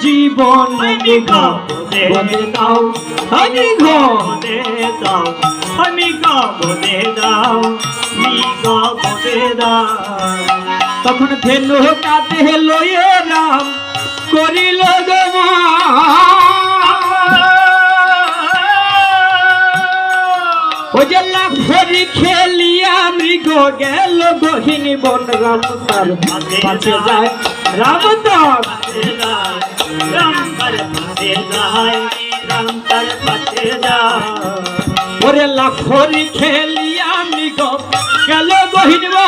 জীবন আমি দাও আমি ঘর দাও। আমি দাও। তখন ধেনু কাঁদে লয়ে রাম করিল খেলিয়া মৃগ গেল গহিনী বন রাম তার রাম তার পাশে যায়। রাম তার পাশে যায় রাম তার পাশে যায় ওরে লাফরি খেলিয়া মৃগ গেল গহিনী বন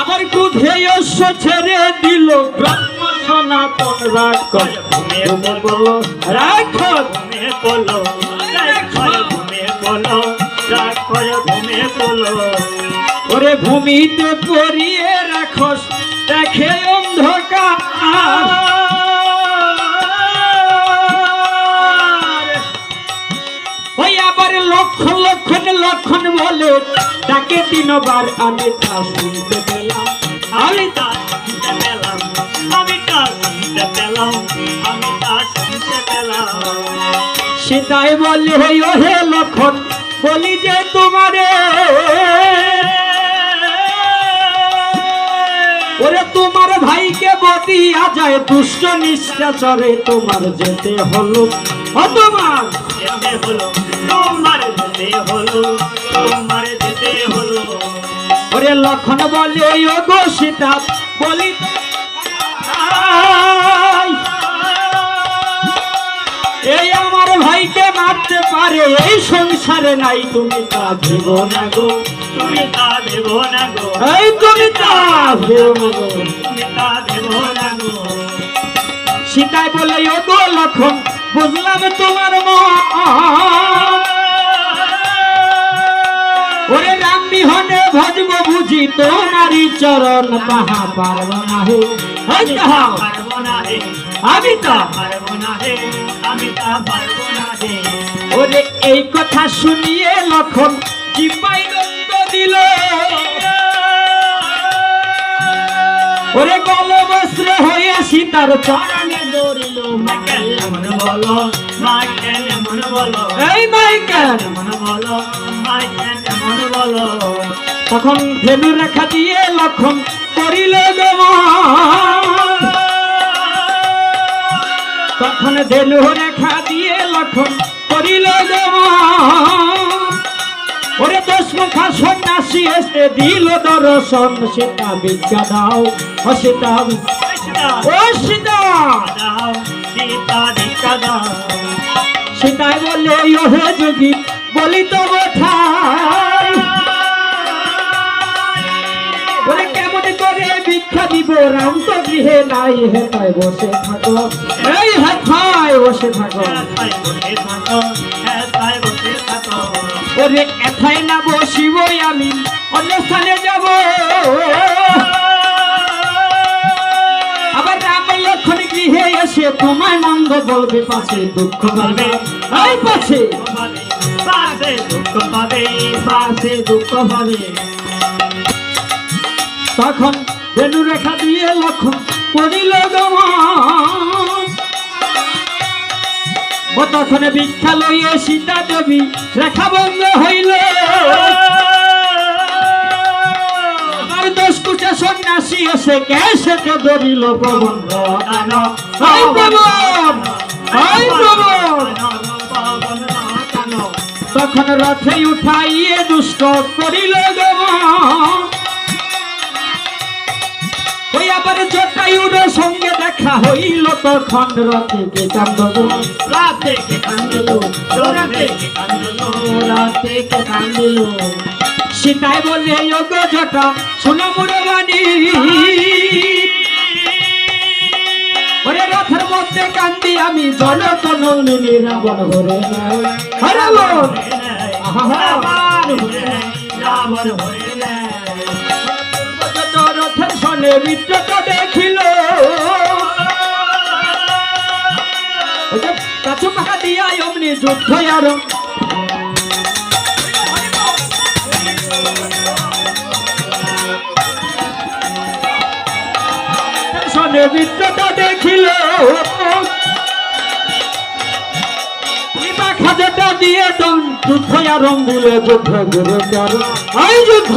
আবার কুধে অশ্ব ছেড়ে দিল ব্রহ্ম সনাতন রাক্ষস ঘুমে তুমি বলো রাক্ষস ঘুমে বলো ভূমিতে পড়িয়ে রাক্ষস দেখে অন্ধকার। লক্ষণ লক্ষণ লক্ষণ বলে তাকে তিনবার, আমি তা শুনতে পেলাম, আমি তা শুনতে পেলাম, আমি তা শুনতে পেলাম, আমি তা শুনতে পেলাম। বলে ও হে লক্ষণ, বলি যে তোমারে বতিয়া যায় দুষ্ট নিষ্কাচরে তোমার যেতে হলো। ও তোমার। যেতে হলো তোমার যেতে হলো তোমার যেতে হলো। ওরে লক্ষণ বলে ও গো সীতা বলি। এই আমার ভাইকে মারতে পারে এই সংসারে নাই তুমি তা ভেব না গো। তুমি তা দেব না গো। এই তুমি তা তুমি তা দেব না গো। সীতাই বলে ও গো লক্ষণ বুঝলাম তোমার মন। ওরে রাম বিহনে ভজব বুঝি তোমারই চরণ পাহা পারব না হে এই তাহা, পারব না হে। আমি তা পারব না হে। আমি তা পারব না হে। ওরে এই কথা শুনিয়ে লক্ষণ জিপাই নন্দ দিল। ওরে গল বস্ত্র হয়ে সীতার চরণে দৌড়িল মা কেন মন বলো মা কেন মন বলো। এই মাইকেল। মন বলো মা কেন মন বলো। তখন ধেনু রেখা দিয়ে লক্ষণ করিল তখন ধেনু রেখা দিয়ে লক্ষণ করিল গমন সন্ন্যাসী এসে দিল দর্শন সীতা বিদ্যা দাও, ও সীতা কৃষ্ণা ও সীতা সীতা দীক্ষা দাও। সীতাই বলে ও হে যোগী, বলি তো ঠাই বলে, কেমন করে ভিক্ষা দিব? রাম তো গৃহে নাই হেতায় বসে থাকো। এই হেথায় বসে থাকো। বসে থাকো বসে থাকো। ওরে এথায় না বসিবই আমি? অন্য স্থানে যাব। আবার রাম লক্ষণ গৃহে এসে তোমায় মন্দ বলবে পাশে দুঃখ পাবে, এই পাশে পাশে দুঃখ পাবে পাশে দুঃখ পাবে। তখন বেনু রেখা দিয়ে লক্ষণ পড়িল গমন তখন ভিক্ষা লইয়ে সীতা দেবী রেখা বন্ধ হইল। আমার কুচা সন্ন্যাসী এসে ধরিল তখন রথে উঠাইয়ে দুষ্ট করিল গমন ওই আবার জটায়ুর সঙ্গে দেখা হইল তখন রথে কে কান্দল রাতে কে কান্দলো রাতে কে কান্দলো রাতে কে কান্দলো সীতাই বলে যোগ জটা, শোনো ওরে রথের মধ্যে কান্দি আমি জনতন রাবণ হরে হরে হরে হরে মিত্রত দেখিল। কাছু পাহা দিয়া অমনি যুদ্ধ আর মিত্রতা দেখিল। খাজাটা দিয়ে যুদ্ধ আরম্ভিল যুদ্ধ গুরুতর এই যুদ্ধ!